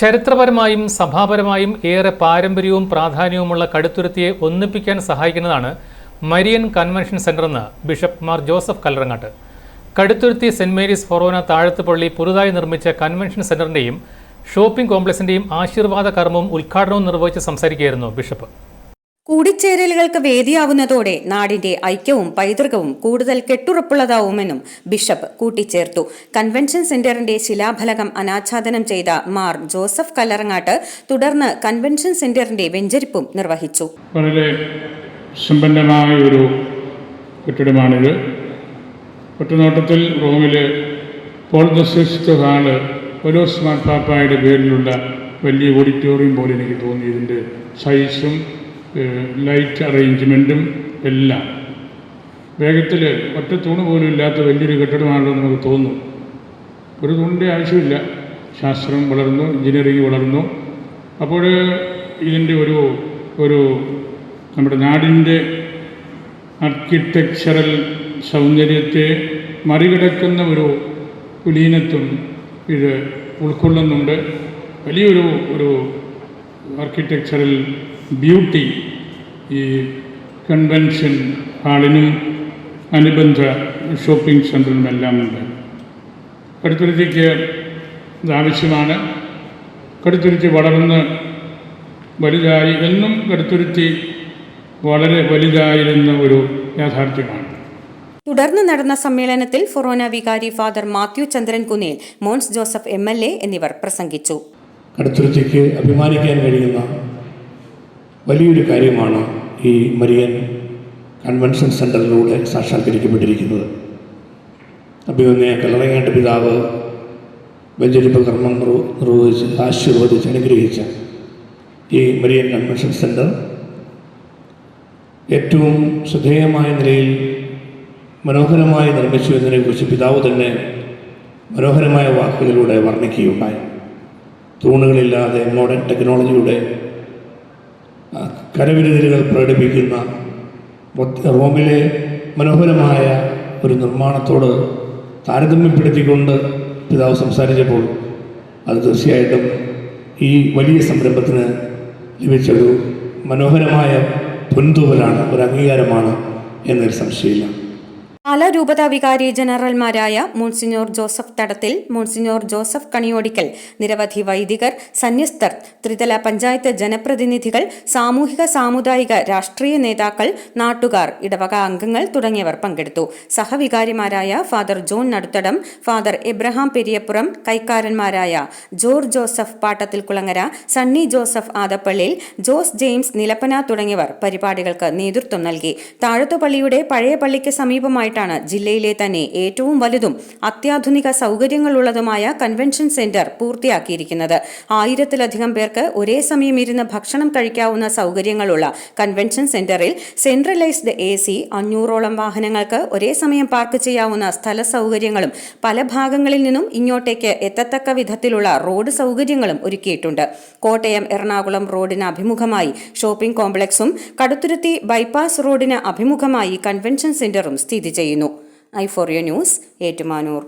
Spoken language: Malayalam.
ചരിത്രപരമായും സഭാപരമായും ഏറെ പാരമ്പര്യവും പ്രാധാന്യവുമുള്ള കടുത്തുരുത്തിയെ ഒന്നിപ്പിക്കാൻ സഹായിക്കുന്നതാണ് Marian convention സെന്ററെന്ന് bishop Mar Joseph Kallarangatt. Kaduthuruthy saint Mary's Forane Thazhathupally പുതുതായി നിർമ്മിച്ച കൺവെൻഷൻ സെന്ററിന്റെയും ഷോപ്പിംഗ് കോംപ്ലക്സിന്റെയും ആശീർവാദ കർമ്മവും ഉദ്ഘാടനവും നിർവഹിച്ച് സംസാരിക്കുകയായിരുന്നു ബിഷപ്പ്. കൂടിച്ചേരലുകൾക്ക് വേദിയാവുന്നതോടെ നാടിന്റെ ഐക്യവും പൈതൃകവും കൂടുതൽ കെട്ടുറപ്പുള്ളതാവുമെന്നും ബിഷപ്പ് കൂട്ടിച്ചേർത്തു. കൺവെൻഷൻ സെന്ററിന്റെ ശിലാഫലകം അനാച്ഛാദനം ചെയ്ത മാർ ജോസഫ് കല്ലറങ്ങാട്ട് തുടർന്ന് കൺവെൻഷൻ സെന്ററിന്റെ വെഞ്ചരിപ്പും നിർവഹിച്ചു. വളരെ സമ്പന്നമായ ഒരു കെട്ടിടമാണിത്. ഒറ്റനോട്ടത്തിൽ റോമിലെ പോൾ ഹാൾ പേരിലുള്ള വലിയ ഓഡിറ്റോറിയം പോലെ എനിക്ക് തോന്നി ഇതിന്റെ സൈസും ലൈറ്റ് അറേഞ്ച്മെന്റും എല്ലാം. വേഗത്തിൽ ഒറ്റ തൂണ് പോലും ഇല്ലാത്ത വലിയൊരു കെട്ടിടമാണെന്ന് നമുക്ക് തോന്നും. ഒരു തൂണിന്റെ ആവശ്യമില്ല. ശാസ്ത്രം വളർന്നു എഞ്ചിനീയറിംഗ് വളർന്നു. അപ്പോൾ ഇതിന്റെ ഒരു ഒരു നമ്മുടെ നാടിന്റെ ആർക്കിടെക്ചറൽ സൗന്ദര്യത്തെ മറികടക്കുന്ന ഒരു കുലീനത്വം ഇത് ഉൾക്കൊള്ളുന്നുണ്ട്. വലിയൊരു ഒരു ആർക്കിടെക്ചറൽ ബ്യൂട്ടി ഈ കൺവെൻഷൻ ഹാളിനും അനുബന്ധ ഷോപ്പിംഗ് സെന്ററിനുമെല്ലാം ഉണ്ട് കടുത്തുരുത്തിക്ക് ഇതാവശ്യമാണ് കടുത്തുരുത്തി വളർന്ന് വലുതായി എന്നും കടുത്തുരുത്തി വളരെ വലുതായിരുന്ന ഒരു യാഥാർത്ഥ്യമാണ്. തുടർന്ന് നടന്ന സമ്മേളനത്തിൽ ഫൊറോന വികാരി father Mathew Chandran Kunnel Mons Joseph M L A എന്നിവർ പ്രസംഗിച്ചു. കടുത്തുരുത്തിക്ക് അഭിമാനിക്കാൻ കഴിയുന്ന വലിയൊരു കാര്യമാണ് ഈ മരിയൻ കൺവെൻഷൻ സെന്ററിലൂടെ സാക്ഷാത്കരിക്കപ്പെട്ടിരിക്കുന്നത്. അഭിമന്യ കല്ലറങ്ങാട്ട് പിതാവ് വെഞ്ചരിപ്പ് കർമ്മം നിർവ- നിർവഹിച്ച് ആശീർവദിച്ച് അനുഗ്രഹിച്ച ഈ മരിയൻ കൺവെൻഷൻ സെന്റർ ഏറ്റവും ശ്രദ്ധേയമായ നിലയിൽ മനോഹരമായി നിർമ്മിച്ചു എന്നതിനെക്കുറിച്ച് പിതാവ് തന്നെ മനോഹരമായ വാക്കുകളിലൂടെ വർണിക്കുകയുണ്ടായി. തൂണുകളില്ലാതെ മോഡേൺ ടെക്നോളജിയുടെ കരവിരുതലുകൾ പ്രകടിപ്പിക്കുന്ന റോമിലെ മനോഹരമായ ഒരു നിർമ്മാണത്തോട് താരതമ്യപ്പെടുത്തിക്കൊണ്ട് പിതാവ് സംസാരിച്ചപ്പോൾ അത് തീർച്ചയായിട്ടും ഈ വലിയ സംരംഭത്തിന് ലഭിച്ചൊരു മനോഹരമായ പൊൻതൂവലാണ് ഒരു അംഗീകാരമാണ് എന്നൊരു സംശയമില്ല. പാല രൂപതാ വികാരി ജനറൽമാരായ മോൺസിഞ്ഞോർ ജോസഫ് തടത്തിൽ മോൺസിഞ്ഞോർ ജോസഫ് കണിയോടിക്കൽ നിരവധി വൈദികർ സന്യസ്തർ ത്രിതല പഞ്ചായത്ത് ജനപ്രതിനിധികൾ സാമൂഹിക സാമുദായിക രാഷ്ട്രീയ നേതാക്കൾ നാട്ടുകാർ ഇടവക അംഗങ്ങൾ തുടങ്ങിയവർ പങ്കെടുത്തു. സഹവികാരിമാരായ ഫാദർ ജോൺ നടുത്തടം ഫാദർ എബ്രഹാം പെരിയപ്പുറം കൈക്കാരന്മാരായ ജോർജ് ജോസഫ് പാട്ടത്തിൽ കുളങ്ങര സണ്ണി ജോസഫ് ആദപ്പള്ളിയിൽ ജോസ് ജെയിംസ് നിലപ്പന തുടങ്ങിയവർ പരിപാടികൾക്ക് നേതൃത്വം നൽകി. താഴത്തുപള്ളിയുടെ പഴയ പള്ളിക്ക് സമീപമായിട്ടാണ് ജില്ലയിലെ തന്നെ ഏറ്റവും വലുതും അത്യാധുനിക സൗകര്യങ്ങളുള്ളതുമായ കൺവെൻഷൻ സെന്റർ പൂർത്തിയാക്കിയിരിക്കുന്നത്. ആയിരത്തിലധികം പേർക്ക് ഒരേ സമയം ഇരുന്ന് ഭക്ഷണം കഴിക്കാവുന്ന സൗകര്യങ്ങളുള്ള കൺവെൻഷൻ സെന്ററിൽ സെൻട്രലൈസ്ഡ് എ സി അഞ്ഞൂറോളം വാഹനങ്ങൾക്ക് ഒരേ സമയം പാർക്ക് ചെയ്യാവുന്ന സ്ഥല സൗകര്യങ്ങളും പല ഭാഗങ്ങളിൽ നിന്നും ഇങ്ങോട്ടേക്ക് എത്തത്തക്ക വിധത്തിലുള്ള റോഡ് സൗകര്യങ്ങളും ഒരുക്കിയിട്ടുണ്ട്. കോട്ടയം എറണാകുളം റോഡിന് അഭിമുഖമായി ഷോപ്പിംഗ് കോംപ്ലക്സും കടുത്തുരുത്തി ബൈപ്പാസ് റോഡിന് അഭിമുഖമായി കൺവെൻഷൻ സെന്ററും സ്ഥിതി ചെയ്യുന്നു. I four you news Ettumanoor.